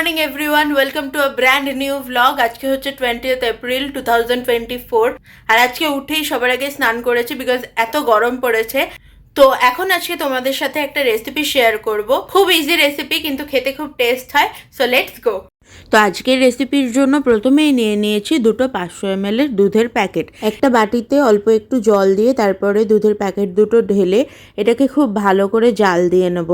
Morning everyone, welcome to a brand new vlog আজকে হচ্ছে twentieth April two thousand twenty four আর আজকে উঠেই সবার আগে স্নান করেছি বিকজ এত গরম পড়েছে। তো এখন আজকে তোমাদের সাথে একটা রেসিপি শেয়ার করব। খুব ইজি রেসিপি কিন্তু খেতে খুব টেস্ট হয়। সো লেটস গো তো আজকের রেসিপির জন্য প্রথমেই নিয়ে নিয়েছি দুটো পাঁচশো এম এর দুধের প্যাকেট একটা বাটিতে অল্প একটু জল দিয়ে তারপরে দুধের প্যাকেট দুটো ঢেলে এটাকে খুব ভালো করে জাল দিয়ে নেব।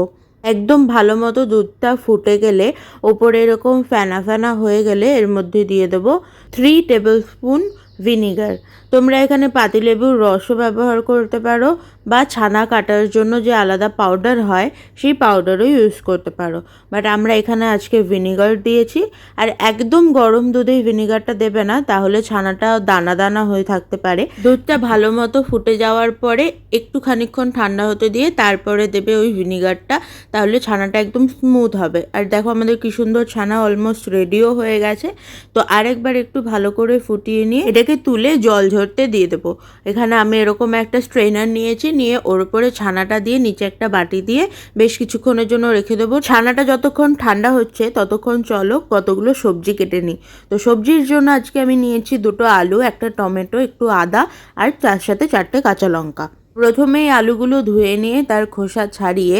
একদম ভালো মতো দুধটা ফুটে গেলে ওপরে এরকম ফ্যানা ফেনা হয়ে গেলে এর মধ্যে দিয়ে দেবো থ্রি টেবিল স্পুন ভিনিগার তোমরা এখানে পাতিলেবুর রসও ব্যবহার করতে পারো বা ছানা কাটার জন্য যে আলাদা পাউডার হয়, সেই পাউডারও ইউজ করতে পারো। বাট আমরা এখানে আজকে ভিনিগার দিয়েছি। আর একদম গরম দুধে ভিনিগারটা দেবে না, তাহলে ছানাটা দানা দানা হয়ে থাকতে পারে। দুধটা ভালো মতো ফুটে যাওয়ার পরে একটু খানিকক্ষণ ঠান্ডা হতে দিয়ে তারপরে দেবে ওই ভিনিগারটা তাহলে ছানাটা একদম স্মুথ হবে। আর দেখো আমাদের কি সুন্দর ছানা অলমোস্ট রেডিও হয়ে গেছে। তো আরেকবার একটু ভালো করে ফুটিয়ে নিয়ে এটাকে তুলে জল ঝরতে দিয়ে দেবো। এখানে আমি এরকম একটা স্ট্রেনার নিয়েছি, নিয়ে ওর উপরে ছানাটা দিয়ে নিচে একটা বাটি দিয়ে বেশ কিছুক্ষণের জন্য রেখে দেবো। ছানাটা যতক্ষণ ঠান্ডা হচ্ছে, ততক্ষণ চলো কতগুলো সবজি কেটে নিই। তো সবজির জন্য আজকে আমি নিয়েছি দুটো আলু, একটা টমেটো, একটু আদা, আর তার সাথে চারটে কাঁচা লঙ্কা। প্রথমেই আলুগুলো ধুয়ে নিয়ে তার খোসা ছাড়িয়ে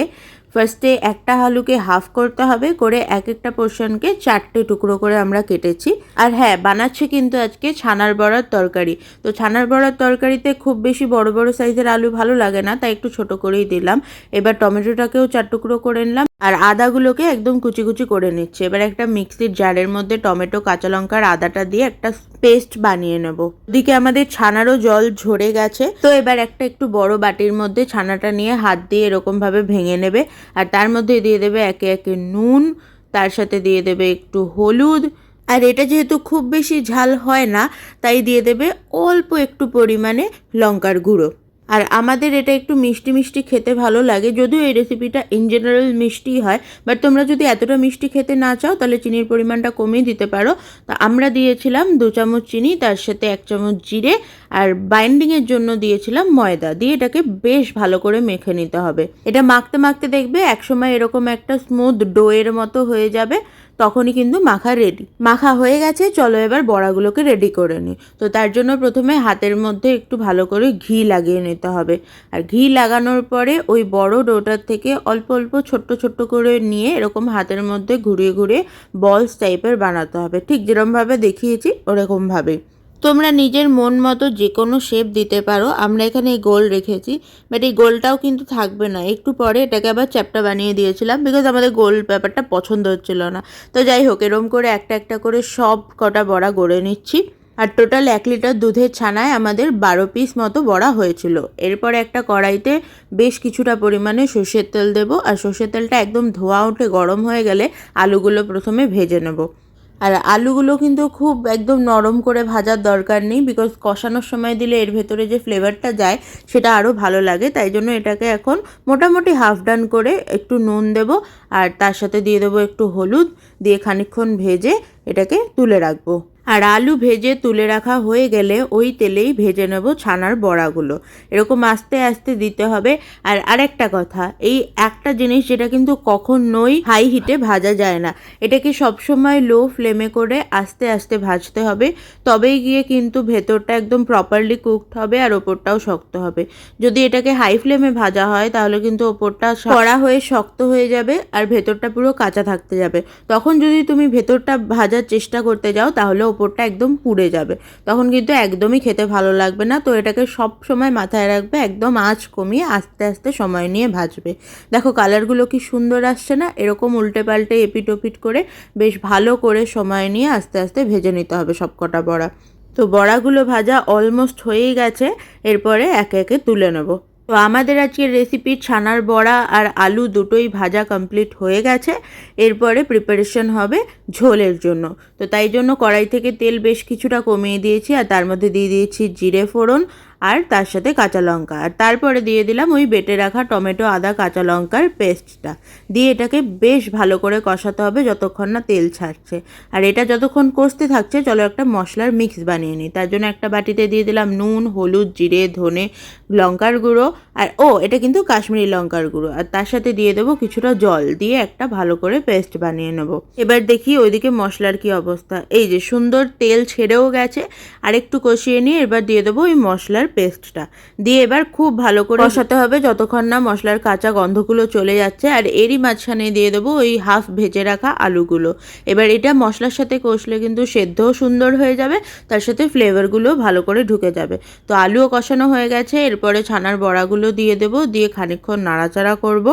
ফার্স্টে একটা আলুকে হাফ করতে হবে করে এক একটা পোর্শনকে চারটে টুকরো করে আমরা কেটেছি। আর হ্যাঁ বানাচ্ছি কিন্তু আজকে ছানার বড়ার তরকারি। তো ছানার বড়ার তরকারিতে খুব বেশি বড় বড় সাইজের আলু ভালো লাগে না, তাই একটু ছোট করেই দিলাম। এবার টমেটোটাকেও চার টুকরো করে নিলাম আর আদাগুলোকে একদম কুচি কুচি করে নিচ্ছে। এবার একটা মিক্সির জারের মধ্যে টমেটো, কাঁচা লঙ্কার আদাটা দিয়ে একটা পেস্ট বানিয়ে নেব। ওদিকে আমাদের ছানারও জল ঝরে গেছে। তো এবার একটা একটু বড় বাটির মধ্যে ছানাটা নিয়ে হাত দিয়ে এরকম ভাবে ভেঙে নেবে। আর তার মধ্যে দিয়ে দেবে একে একে নুন, তার সাথে দিয়ে দেবে একটু হলুদ। আর এটা যেহেতু খুব বেশি ঝাল হয় না, তাই দিয়ে দেবে অল্প একটু পরিমাণে লঙ্কার গুঁড়ো। আর আমাদের এটা একটু মিষ্টি মিষ্টি খেতে ভালো লাগে। যদিও এই রেসিপিটা ইন জেনারেল মিষ্টি হয় বাট তোমরা যদি এতটা মিষ্টি খেতে না চাও, তাহলে চিনির পরিমাণটা কমিয়ে দিতে পারো। তা আমরা দিয়েছিলাম দু চামচ চিনি, তার সাথে এক চামচ জিরে, আর বাইন্ডিংয়ের জন্য দিয়েছিলাম ময়দা। দিয়ে এটাকে বেশ ভালো করে মেখে নিতে হবে। এটা মাখতে মাখতে দেখবে একসময় এরকম একটা স্মুথ ডোয়ের মতো হয়ে যাবে, তখনই কিন্তু মাখা রেডি মাখা হয়ে গেছে, চলো এবার বড়াগুলোকে রেডি করে নিই তো তার জন্য প্রথমে হাতের মধ্যে একটু ভালো করে ঘি লাগিয়ে নিতে হবে। আর ঘি লাগানোর পরে ওই বড় ডোটার থেকে অল্প অল্প, ছোট্ট ছোট্ট করে নিয়ে এরকম হাতের মধ্যে ঘুরিয়ে ঘুরিয়ে বলস টাইপের বানাতে হবে। ঠিক যেরকমভাবে দেখিয়েছি ওরকমভাবে তোমরা নিজের মন মতো যে কোনো শেপ দিতে পারো। আমরা এখানে এই গোল রেখেছি বাট এই গোলটাও কিন্তু থাকবে না। একটু পরে এটাকে আবার চ্যাপটা বানিয়ে দিয়েছিলাম বিকজ আমাদের গোল ব্যাপারটা পছন্দ হচ্ছিল না। তো যাই হোক এরম করে একটা একটা করে সব কটা বড়া গড়ে নিচ্ছি। আর টোটাল এক লিটার দুধের ছানায় আমাদের বারো পিস মতো বড়া হয়েছিল। এরপরে একটা কড়াইতে বেশ কিছুটা পরিমাণে সর্ষের তেল দেবো আর সর্ষের তেলটা একদম ধোয়া উঠে গরম হয়ে গেলে আলুগুলো প্রথমে ভেজে নেব। আর আলুগুলো কিন্তু খুব একদম নরম করে ভাজার দরকার নেই বিকজ কষানোর সময় দিলে এর ভেতরে যে ফ্লেভারটা যায় সেটা আরও ভালো লাগে। তাই জন্য এটাকে এখন মোটামুটি হাফ ডান করে একটু নুন দেব আর তার সাথে দিয়ে দেবো একটু হলুদ। দিয়ে খানিকক্ষণ ভেজে এটাকে তুলে রাখব। আর আলু ভেজে তুলে রাখা হয়ে গেলে ওই তেলেই ভেজে নেব ছানার বড়াগুলো। এরকম আস্তে আস্তে দিতে হবে। আর আরেকটা কথা, এই একটা জিনিস যেটা কিন্তু কখন কখনোই হাই হিটে ভাজা যায় না এটাকে সবসময় লো ফ্লেমে করে আস্তে আস্তে ভাজতে হবে? তবেই গিয়ে কিন্তু ভেতরটা একদম প্রপারলি কুকড হবে আর ওপরটাও শক্ত হবে। যদি এটাকে হাই ফ্লেমে ভাজা হয়, তাহলে কিন্তু ওপরটা কড়া হয়ে শক্ত হয়ে যাবে আর ভেতরটা পুরো কাঁচা থাকতে যাবে। তখন যদি তুমি ভেতরটা ভাজার চেষ্টা করতে যাও, তাহলে ওপরটা একদম পুড়ে যাবে। তখন কিন্তু একদমই খেতে ভালো লাগবে না। তো এটাকে সব সময় মাথায় রাখবে, একদম আঁচ কমিয়ে আস্তে আস্তে সময় নিয়ে ভাজবে। দেখো কালারগুলো কি সুন্দর আসছে না? এরকম উল্টে পাল্টে এপিট ওপিট করে বেশ ভালো করে সময় নিয়ে আস্তে আস্তে ভেজে নিতে হবে সব কটা বড়া। তো বড়াগুলো ভাজা অলমোস্ট হয়েই গেছে। এরপরে একে একে তুলে নেব। তো আমাদের আজকের রেসিপি ছানার বড়া আর আলু দুটোই ভাজা কমপ্লিট হয়ে গেছে। এরপরে প্রিপারেশন হবে ঝোলের জন্য। তো তাই জন্য কড়াই থেকে তেল বেশ কিছুটা কমিয়ে দিয়েছি আর তার মধ্যে দিয়ে দিয়েছি জিরে ফোড়ন আর তার সাথে কাঁচা লঙ্কা। আর তারপরে দিয়ে দিলাম ওই বেটে রাখা টমেটো, আদা, কাঁচা লঙ্কার পেস্টটা। দিয়ে এটাকে বেশ ভালো করে কষাতে হবে যতক্ষণ না তেল ছাড়ছে। আর এটা যতক্ষণ কষতে থাকছে, চলো একটা মশলার মিক্স বানিয়ে নিই। তার জন্য একটা বাটিতে দিয়ে দিলাম নুন, হলুদ, জিরে, ধনে, লঙ্কার গুঁড়ো। আর ও, এটা কিন্তু কাশ্মীরি লঙ্কার গুঁড়ো। আর তার সাথে দিয়ে দেবো কিছুটা জল। দিয়ে একটা ভালো করে পেস্ট বানিয়ে নেব। এবার দেখি ওইদিকে মশলার কি অবস্থা। এই যে সুন্দর তেল ছেড়েও গেছে। আর একটু কষিয়ে নিয়ে এবার দিয়ে দেবো ওই মশলার পেস্টটা দিয়ে এবার খুব ভালো করে কষাতে হবে যতক্ষণ না মশলার কাঁচা গন্ধগুলো চলে যাচ্ছে। আর এরই মাঝখানে দিয়ে দেবো ওই হাফ ভেজে রাখা আলুগুলো। এবার এটা মশলার সাথে কষলে কিন্তু সেদ্ধও সুন্দর হয়ে যাবে, তার সাথে ফ্লেভারগুলো ভালো করে ঢুকে যাবে। তো আলুও কষানো হয়ে গেছে, এরপরে ছানার বড়াগুলো দিয়ে দেবো, দিয়ে খানিক্ষণ নাড়াচাড়া করব।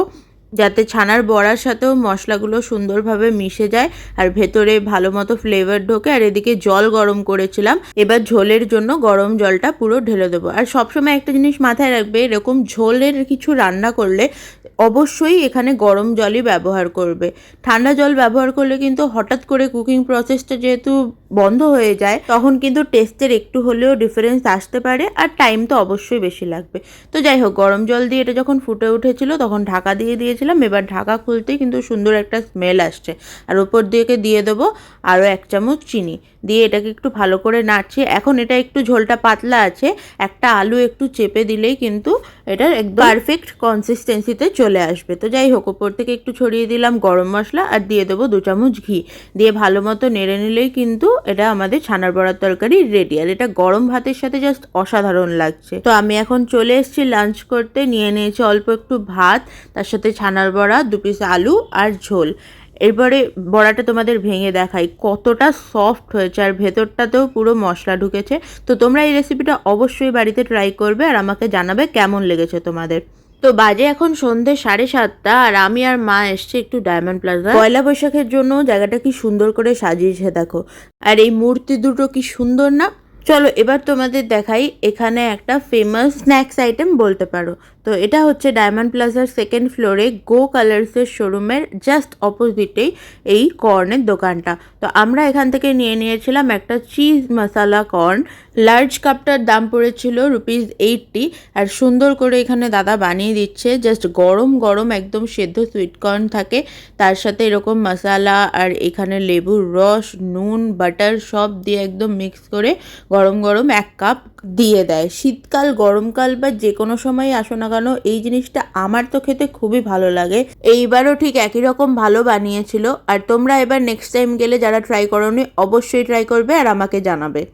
যাতে ছানার বড়ার সাথেও মশলাগুলো সুন্দরভাবে মিশে যায় আর ভেতরে ভালো মতো ফ্লেভার ঢোকে। আর এদিকে জল গরম করেছিলাম। এবার ঝোলের জন্য গরম জলটা পুরো ঢেলে দেবো। আর সবসময় একটা জিনিস মাথায় রাখবে, এরকম ঝোলের কিছু রান্না করলে অবশ্যই এখানে গরম জলই ব্যবহার করবে। ঠান্ডা জল ব্যবহার করলে কিন্তু হঠাৎ করে কুকিং প্রসেসটা যেহেতু বন্ধ হয়ে যায়, তখন কিন্তু টেস্টের একটু হলেও ডিফারেন্স আসতে পারে আর টাইম তো অবশ্যই বেশি লাগবে। তো যাই হোক, গরম জল দিয়ে এটা যখন ফুটে উঠেছিল, তখন ঢাকা দিয়ে দিয়েছিলাম। এবার ঢাকা খুলতেই কিন্তু সুন্দর একটা স্মেল আসছে। আর ওপর দিকে দিয়ে দেবো আরও এক চামচ চিনি। দিয়ে এটাকে একটু ভালো করে নাড়ছি। এখন এটা একটু ঝোলটা পাতলা আছে। একটা আলু একটু চেপে দিলেই কিন্তু এটা একদম পারফেক্ট কনসিস্টেন্সিতে চলে আসবে। তো যাই হোক, ওপর থেকে একটু ছড়িয়ে দিলাম গরম মশলা আর দিয়ে দেবো দু চামচ ঘি। দিয়ে ভালো মতো নেড়ে নিলেই কিন্তু এটা আমাদের ছানার বড়ার তরকারি রেডি আর এটা গরম ভাতের সাথে জাস্ট অসাধারণ লাগছে। তো আমি এখন চলে এসেছি লাঞ্চ করতে, নিয়ে নিয়েছি অল্প একটু ভাত, তার সাথে ছানার বড়া, দু পিস আলু আর ঝোল। এরপরে বড়াটা তোমাদের ভেঙে দেখাই, কতটা সফট হয়েছে আর ভেতরটাতেও পুরো মশলা ঢুকেছে। তো তোমরা এই রেসিপিটা অবশ্যই বাড়িতে ট্রাই করবে আর আমাকে জানাবে কেমন লেগেছে তোমাদের। তো বাজে এখন সন্ধে সাড়ে সাতটা আর আমি আর মা এসছে একটু ডায়মন্ড প্লাজা পয়লা বৈশাখের জন্য জায়গাটা কি সুন্দর করে সাজিয়েছে দেখো। আর এই মূর্তি দুটো কি সুন্দর না? চলো এবার তোমাদের দেখাই এখানে একটা ফেমাস স্ন্যাক্স আইটেম বলতে পারো। তো এটা হচ্ছে ডায়মন্ড প্লাজার সেকেন্ড ফ্লোরে গো কালার্সের শোরুমের জাস্ট অপোজিটেই এই কর্নের দোকানটা। তো আমরা এখান থেকে নিয়ে নিয়েছিলাম একটা চিজ মশালা কর্ন লার্জ কাপটার দাম পড়েছিল রুপিস এইটটি আর সুন্দর করে এখানে দাদা বানিয়ে দিচ্ছে। জাস্ট গরম গরম একদম সেদ্ধ সুইট কর্ন থাকে। তার সাথে এরকম মশালা আর এখানে লেবুর রস, নুন বাটার সব দিয়ে একদম মিক্স করে গরম গরম এক কাপ দিয়ে দেয়। শীতকাল, গরমকাল বা যে কোনো সময় আসো না কেন, এই জিনিসটা আমার তো খেতে খুবই ভালো লাগে। এইবারও ঠিক একই রকম ভালো বানিয়েছিল। আর তোমরা এবার নেক্সট টাইম গেলে যারা ট্রাই করোনি, অবশ্যই ট্রাই করবে আর আমাকে জানাবে।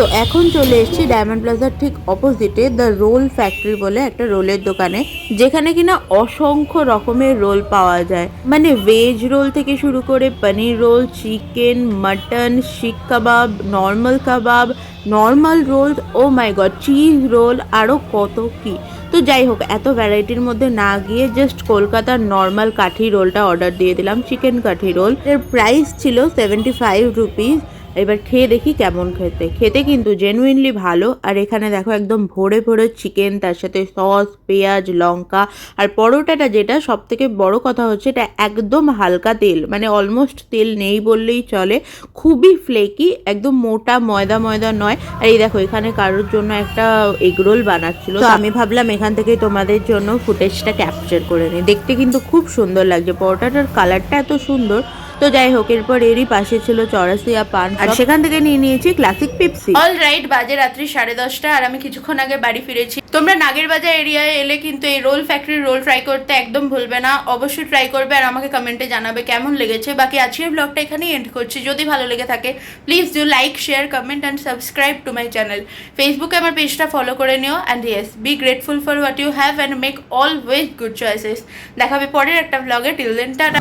তো এখন চলে এসেছি ডায়মন্ড প্লাজার ঠিক অপোজিটে দ্য রোল ফ্যাক্টরি বলে একটা রোলের দোকানে, যেখানে কিনা অসংখ্য রকমের রোল পাওয়া যায়। মানে ভেজ রোল থেকে শুরু করে পনির roll chicken mutton seekh kebab normal kebab normal roll oh my god cheese roll আরও কত কি। তো যাই হোক, এত ভ্যারাইটির মধ্যে না গিয়ে জাস্ট কলকাতার নর্মাল কাঠি রোলটা অর্ডার দিয়ে দিলাম চিকেন কাঠি রোল এর প্রাইস ছিল সেভেন্টি ফাইভ রুপিস এবার খেয়ে দেখি কেমন খেতে। খেতে কিন্তু জেনুইনলি ভালো। আর এখানে দেখো একদম ভরে ভরে চিকেন তার সাথে সস পেঁয়াজ, লঙ্কা আর পরোটাটা যেটা সব থেকে বড় কথা হচ্ছে এটা একদম হালকা তেল। মানে অলমোস্ট তেল নেই বললেই চলে। খুবই ফ্লেকি একদম মোটা, ময়দা ময়দা নয়। আর এই দেখো এখানে কারোর জন্য একটা এগরোল বানাচ্ছিল। তো আমি ভাবলাম এখান থেকে তোমাদের জন্য ফুটেজটা ক্যাপচার করে নিই। দেখতে কিন্তু খুব সুন্দর লাগছে। পরোটাটার কালারটা এত সুন্দর। তো যাই হোক এরপর এরই পাশে ছিল চরাসিয়া পান আর সেখান থেকে নিয়ে নিয়েছি ক্লাসিক পেপসি অল রাইট বাজে রাত্রি সাড়ে দশটা আর আমি কিছুক্ষণ আগে বাড়ি ফিরেছি। তোমরা নাগের বাজার এরিয়ায় এলে কিন্তু এই রোল ফ্যাক্টরির রোল ট্রাই করতে একদম ভুলবে না। অবশ্যই ট্রাই করবে আর আমাকে কমেন্টে জানাবে কেমন লেগেছে। বাকি আজকের ব্লগটা এখানেই এন্ড করছি। যদি ভালো লেগে থাকে please do like share comment and subscribe to my channel ফেসবুকে আমার পেজটা ফলো করে নিও। And yes be grateful for what you have and make always good choices দেখাবে পরের একটা ব্লগে টিল দেন টাটা